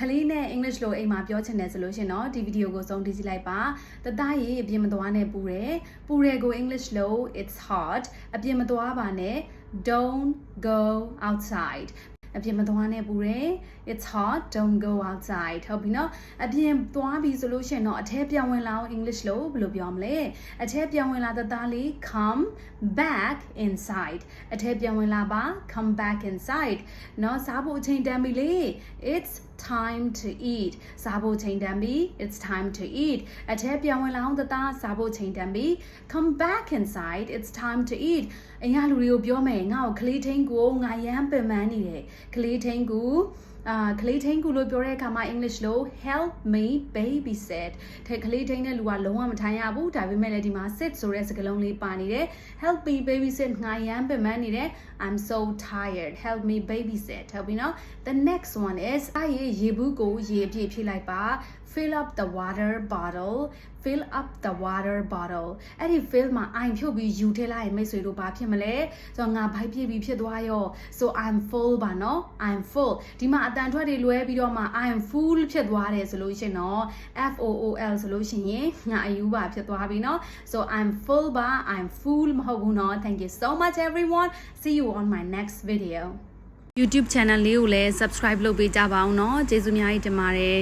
ခလေးနဲ့ English လို့အိမ်မှာပြောချင်တယ်ဆိုလို့ရှရင်တော့ဒီဗီဒီယိုကိုဆုံးထိကြည့်လိုက်ပါတသားရေအပြင်မသွားနဲ့ပူတယ်ပူတယ်ကို English လို့ it's hot အပြင်မသွားပါနဲ့ don't go outside အပြင်မသွားနဲ့ပူတယ် it's hot don't go outside ဟုတ်ပြီနော်အပြင်သွားပြီဆိုလို့ရှိရင်တော့အထဲပြန်ဝင်လာအောင် English လို့ဘယ်လိုပြောမလဲအထဲပြန်ဝင်လာတဲ့သားလေး come back inside အထဲပြန်ဝင်လာပါ come back inside နော်စားဖို့အချိန်တန်ပြီလေ it's time to eat စားဖို့ချိန်တန်ပြီ it's time to eat အထဲပြန်ဝင်လာအောင်သသားစားဖို့ချိန်တန်ပြီ come back inside it's time to eat အရင်လူတွေကိုပြောမယ်ငါ့ကိုကလေးထင်းကိုငါရမ်းပင်ပန်းနေတယ်ကလေးထင်းကို အာကလေးထင်းကူလို့ပြောတဲ့အခါမှာ English လို့ help me babysit တဲ့ကလေးထင်းတဲ့လူကလုံးဝမထိုင်ရဘူးဒါပေမဲ့လည်းဒီမှာ sit ဆိုတဲ့စကားလုံးလေးပါနေတယ် help me babysit ငါရမ်းပင်ပန်းနေတယ် I'm so tired help me babysit ဟုတ်ပြီနော် the next one is အဲ့ရေရေဘူးကိုရေအပြည့်ဖြည့်လိုက်ပါ fill up the water bottle fill up the water bottle အဲ့ဒီ fill မှာ I'm ဖြုတ်ပြီးယူထည့်လိုက်ရင်မိတ်ဆွေတို့ဘာဖြစ်မလဲဆိုတော့ငါဘိုက်ပြည့်ပြီးဖြစ်သွားရော so I'm full ပါနော် I'm full ဒီမှာအတန်ထွက်တွေလွဲပြီးတော့မှ I'm full ဖြစ်သွားတယ်ဆိုလို့ရှရင်တော့ F O O L ဆိုလို့ရှိရင်ငါအယူပါဖြစ်သွားပြီနော် so I'm full ပါ I'm full မဟုတ်ဘူးနော် thank you so much everyone see you on my next video YouTube channel လေးကိုလည်း subscribe လုပ်ပေးကြပါအောင်เนาะကျေးဇူးအများကြီးတင်ပါတယ်